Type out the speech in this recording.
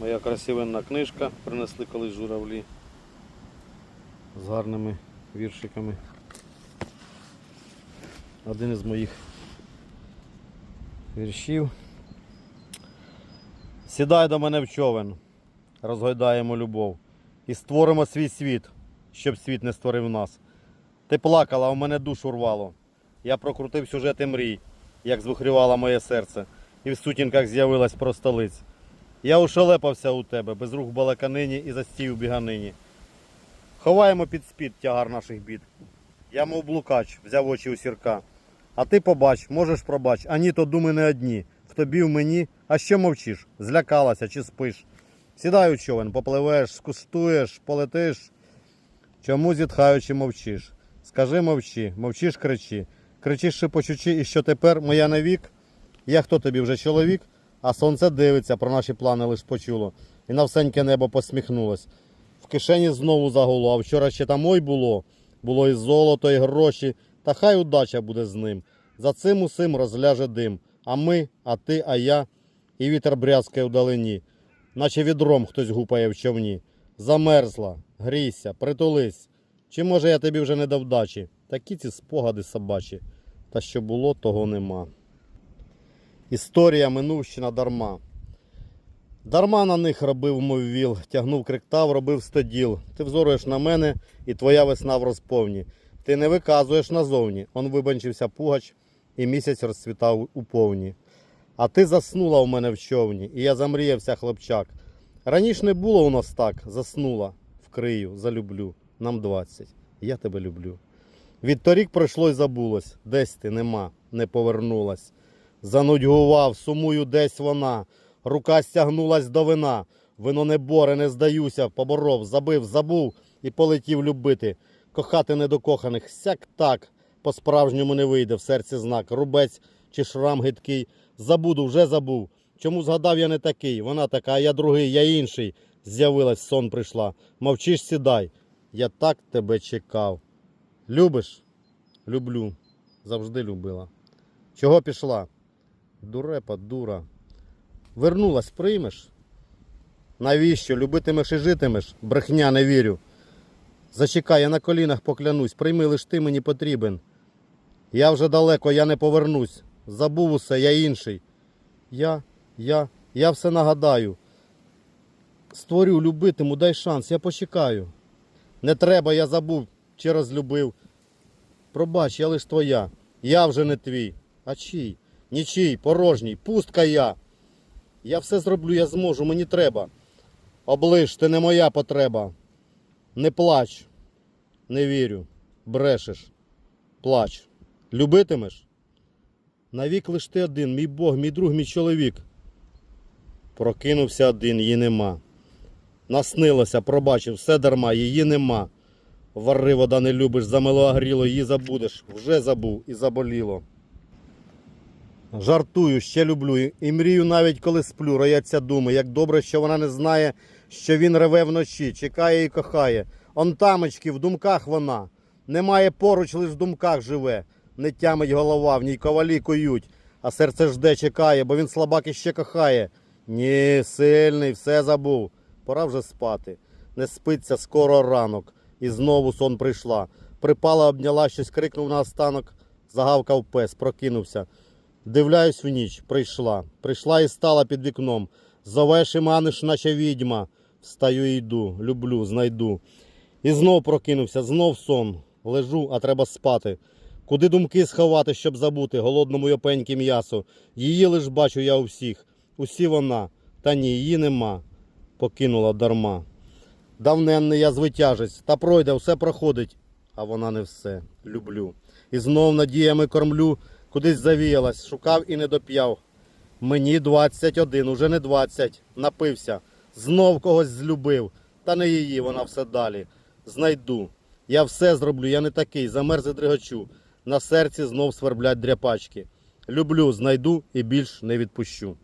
Моя красивенна книжка принесли колись журавлі з гарними віршиками. Один із моїх віршів. Сідай до мене в човен, розгойдаємо любов і створимо свій світ, щоб світ не створив нас. Ти плакала, а в мене душу рвало. Я прокрутив сюжети мрій, як звихрювало моє серце, і в сутінках з'явилась просто лиць. Я ушелепався у тебе, без рук балаканині і застій у біганині. Ховаємо під спід тягар наших бід. Я, мов блукач, взяв очі у сірка. А ти побач, можеш пробач, а ні, то думи не одні. В тобі, в мені, а що мовчиш? Злякалася чи спиш? Сідай у човен, попливеш, скуштуєш, полетиш. Чому зітхаючи мовчиш? Скажи мовчи, мовчиш кричи. Кричиш шепочучи, і що тепер моя навік? Я хто тобі вже чоловік? А сонце дивиться, про наші плани лиш почуло. І на всеньке небо посміхнулось. В кишені знову загуло, а вчора ще там ой було. Було і золото, і гроші, та хай удача буде з ним. За цим усім розляже дим. А ми, а ти, а я, і вітер брязкає вдалині, наче відром хтось гупає в човні. Замерзла, грійся, притулись. Чи може я тобі вже не дав дачі? Такі ці спогади собачі. Та що було, того нема. Історія минувщина дарма. Дарма на них робив мов віл, тягнув криктав, робив стоділ. Ти взоруєш на мене, і твоя весна в розповні. Ти не виказуєш назовні. Он вибанчився пугач, і місяць розцвітав у повні. А ти заснула у мене в човні, і я замріявся, хлопчак. Раніше не було у нас так, заснула, вкрию, залюблю. Нам двадцять. Я тебе люблю. Відторік пройшло й забулось, десь ти нема, не повернулась. Занудьгував, сумую, десь вона. Рука стягнулась до вина. Вино не боре, не здаюся, поборов, забив, забув і полетів любити. Кохати недокоханих, сяк так, по-справжньому не вийде, в серці знак. Рубець чи шрам гидкий. Забуду, вже забув. Чому згадав я не такий? Вона така, я другий, я інший. З'явилась, сон прийшла. Мовчиш, сідай. Я так тебе чекав. Любиш? Люблю. Завжди любила. Чого пішла? Дурепа, дура. Вернулась, приймеш? Навіщо? Любитимеш і житимеш? Брехня не вірю. Зачекай, я на колінах поклянусь, прийми лиш ти мені потрібен. Я вже далеко, я не повернусь. Забув усе, я інший. Я, я, я все нагадаю. Створю, любитиму, дай шанс, я почекаю. Не треба, я забув чи розлюбив. Пробач, я лиш твоя. Я вже не твій. А чий? Нічий, порожній, пустка я. Я все зроблю, я зможу, мені треба. Оближ, ти не моя потреба. Не плач, не вірю, брешеш, плач. Любитимеш? Навік лиш ти один, мій Бог, мій друг, мій чоловік. Прокинувся один, її нема. Наснилося, пробачив, все дарма, її нема. Вари вода не любиш, замило агріло, її забудеш. Вже забув і заболіло. Жартую, ще люблю і мрію навіть коли сплю, рояться думи. Як добре, що вона не знає, що він реве вночі, чекає і кохає. Он тамочки, в думках вона. Немає поруч, лиш в думках живе. Не тямить голова, в ній ковалі кують, а серце жде, чекає, бо він слабак іще кохає. Ні, сильний, все забув. Пора вже спати. Не спиться скоро ранок. І знову сон прийшла. Припала, обняла, щось крикнув на останок. Загавкав пес, прокинувся. Дивляюсь в ніч, прийшла. Прийшла і стала під вікном. Зовеш і маниш, наче відьма. Встаю і йду, люблю, знайду. І знов прокинувся, знов сон. Лежу, а треба спати. Куди думки сховати, щоб забути голодному йопеньки м'ясо? Її лиш бачу я у всіх. Усі вона. Та ні, її нема. Покинула дарма. Давненний я звитяжець, та пройде, все проходить. А вона не все. Люблю. І знов надіями кормлю, кудись завіялась, шукав і не доп'яв. Мені 21, уже не 20. Напився. Знов когось злюбив. Та не її, вона все далі. Знайду. Я все зроблю, я не такий, замерз і дригачу. На серці знов сверблять дряпачки. Люблю, знайду і більш не відпущу.